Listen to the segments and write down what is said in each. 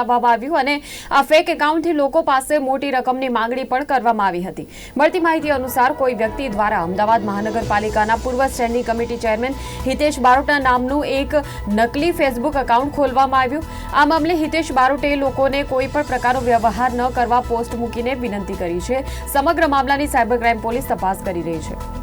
લાવવામાં આવ્યું અને આ ફેક એકાઉન્ટથી લોકો પાસે મોટી રકમની માંગણી પણ કરવામાં આવી હતી. મળતી માહિતી અનુસાર કોઈ વ્યક્તિ દ્વારા અમદાવાદ મહાનગરપાલિકાના પૂર્વ સ્ટેન્ડિંગ કમિટી ચેરમેન હિતેશ બારોટના નામનું એક નકલી ફેસબુક એકાઉન્ટ ખોલવામાં આવ્યું. આ મામલે હિતેશ બારોટે લોકોને કોઈ પણ પ્રકારનો વ્યવહાર ન કરવા પોસ્ટ મૂકીને વિનંતી કરી છે. સમગ્ર મામલાની સાયબર ક્રાઇમ પોલીસ તપાસ કરી રહી છે.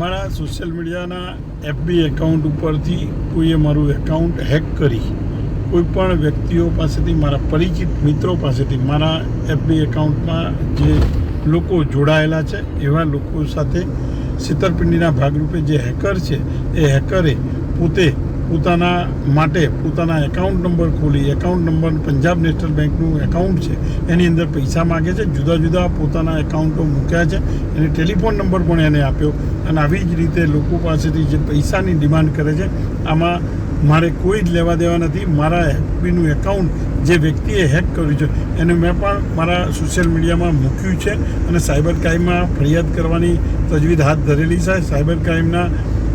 મારા સોશિયલ મીડિયાના એફબી એકાઉન્ટ ઉપરથી કોઈએ મારું એકાઉન્ટ હેક કરી, કોઈ પણ વ્યક્તિઓ પાસેથી, મારા પરિચિત મિત્રો પાસેથી, મારા એફબી એકાઉન્ટમાં જે લોકો જોડાયેલા છે, એવા લોકો સાથે છેતરપિંડીના ભાગરૂપે જે હેકર છે, એ હેકરે પોતે પોતાના માટે પોતાના એકાઉન્ટ નંબર ખોલી એકાઉન્ટ નંબર પંજાબ નેશનલ બેંકનું એકાઉન્ટ છે, એની અંદર પૈસા માગે છે, જુદા જુદા પોતાના એકાઉન્ટો મૂક્યા છે, એને ટેલિફોન નંબર પણ એને આપ્યો અને આવી જ રીતે લોકો પાસેથી જે પૈસાની ડિમાન્ડ કરે છે, આમાં મારે કોઈ જ લેવા દેવા નથી, મારા એફબીનું એકાઉન્ટ જે વ્યક્તિએ હેક કર્યું છે, એને મેં પણ મારા સોશિયલ મીડિયામાં મૂક્યું છે અને સાયબર ક્રાઇમમાં ફરિયાદ કરવાની તજવીજ હાથ ધરેલી છે, સાયબર ક્રાઇમના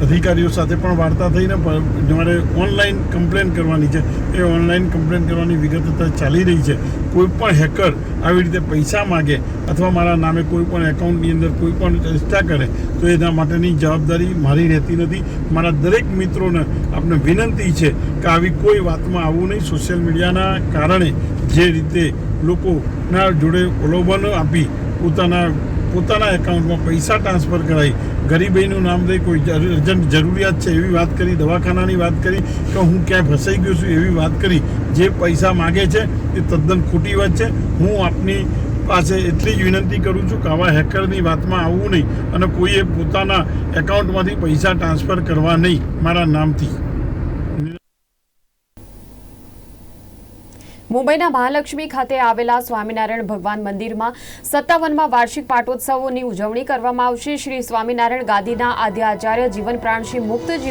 અધિકારીઓ સાથે પણ વાર્તા થઈને મારે ઓનલાઈન કમ્પ્લેન કરવાની છે, એ ઓનલાઈન કમ્પ્લેન કરવાની વિગત ચાલી રહી છે. કોઈ પણ હેકર આવી રીતે પૈસા માગે અથવા મારા નામે કોઈ પણ એકાઉન્ટની અંદર કોઈ પણ ચેષ્ટા કરે, તો એના માટેની જવાબદારી મારી રહેતી નથી. મારા દરેક મિત્રોને આપને વિનંતી છે કે આવી કોઈ વાતમાં આવવું નહીં. સોશિયલ મીડિયાના કારણે જે રીતે લોકોના જોડે પ્રલોભન આપી પોતાના પોતાના એકાઉન્ટમાં પૈસા ટ્રાન્સફર કરાવી ગરીબાઈનું નામ દઈ કોઈ અર્જન્ટ જરૂરિયાત છે એવી વાત કરી, દવાખાનાની વાત કરી કે હું ક્યાંય ફસાઈ ગયો છું એવી વાત કરી. જે પૈસા માગે છે એ તદ્દન ખોટી વાત છે. હું આપની પાસે એટલી જ વિનંતી કરું છું કે આવા હેકરની વાતમાં આવવું નહીં અને કોઈએ પોતાના એકાઉન્ટમાંથી પૈસા ટ્રાન્સફર કરવા નહીં, મારા નામથી. મુંબઈના મહાલક્ષ્મી ખાતે આવેલા સ્વામિનારાયણ ભગવાન મંદિરમાં સત્તાવનમાં વાર્ષિક પાટોત્સવોની ઉજવણી કરવામાં આવશે. શ્રી સ્વામિનારાયણ ગાદીના આદ્ય આચાર્ય જીવન પ્રાણશ્રી મુક્ત જીવ